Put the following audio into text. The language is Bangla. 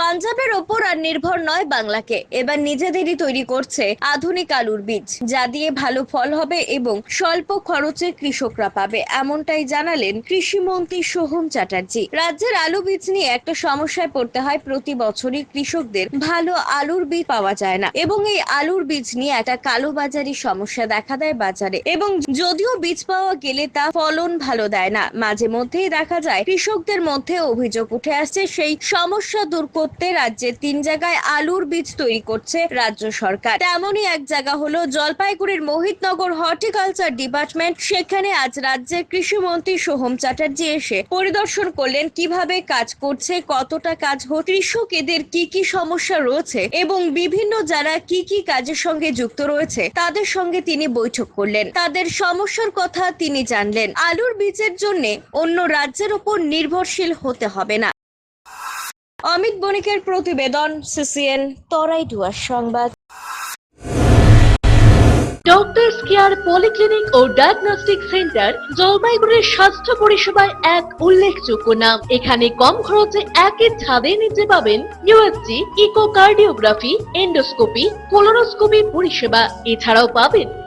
পাঞ্জাবের ওপর আর নির্ভর নয় বাংলাকে। এবার নিজেদেরই তৈরি করছে আধুনিক আলুর বীজ। যা দিয়ে ভালো ফল হবে এবং স্বল্প খরচে কৃষকরা পাবে, এমনটাই জানালেন কৃষিমন্ত্রী সোহম চ্যাটার্জি। রাজ্যের আলু বীজ নিয়ে একটা সমস্যায় পড়তে হয় প্রতি বছরই কৃষকদের। ভালো আলুর বীজ পাওয়া যায় না এবং এই আলুর বীজ নিয়ে একটা কালোবাজারি সমস্যা দেখা দেয় বাজারে। এবং যদিও বীজ পাওয়া গেলে তা ফলন ভালো দেয় না, মাঝে মধ্যেই দেখা যায় কৃষকদের মধ্যে অভিযোগ উঠে আসছে, সেই সমস্যা দূর করতে রাজ্যে তিন জায়গায় আলুর বীজ তৈরি করছে রাজ্য সরকার। তেমনই এক জায়গা হলো জলপাইগুড়ির মোহিতনগর হর্টিকালচার ডিপার্টমেন্ট। সেখানে আজ রাজ্যের কৃষিমন্ত্রী সোহম চ্যাটার্জি এসে পরিদর্শন করলেন কীভাবে কাজ করছে, কতটা কাজ হচ্ছে, কৃষক এদের কি কি সমস্যা রয়েছে এবং বিভিন্ন যারা কি কি কাজের সঙ্গে যুক্ত রয়েছে, তাদের সঙ্গে তিনি বৈঠক করলেন। তাদের সমস্যার কথা তিনি জানলেন। আলুর বীজের জন্য অন্য রাজ্যের উপর নির্ভরশীল হতে হবে না। অমিত বণিকের প্রতিবেদন, সিসিএন তরাইডুয়ার সংবাদ। ডক্টর কেয়ার পলিক্লিনিক ও ডায়াগনস্টিক সেন্টার জলপাইগুড়ির স্বাস্থ্য পরিষেবায় এক উল্লেখযোগ্য নাম। এখানে কম খরচে একই ছাদে নিতে পাবেন ইউএসজি ইকোকার্ডিওগ্রাফি এন্ডোস্কোপি কোলোনোস্কোপি পরিষেবা। এছাড়াও পাবেন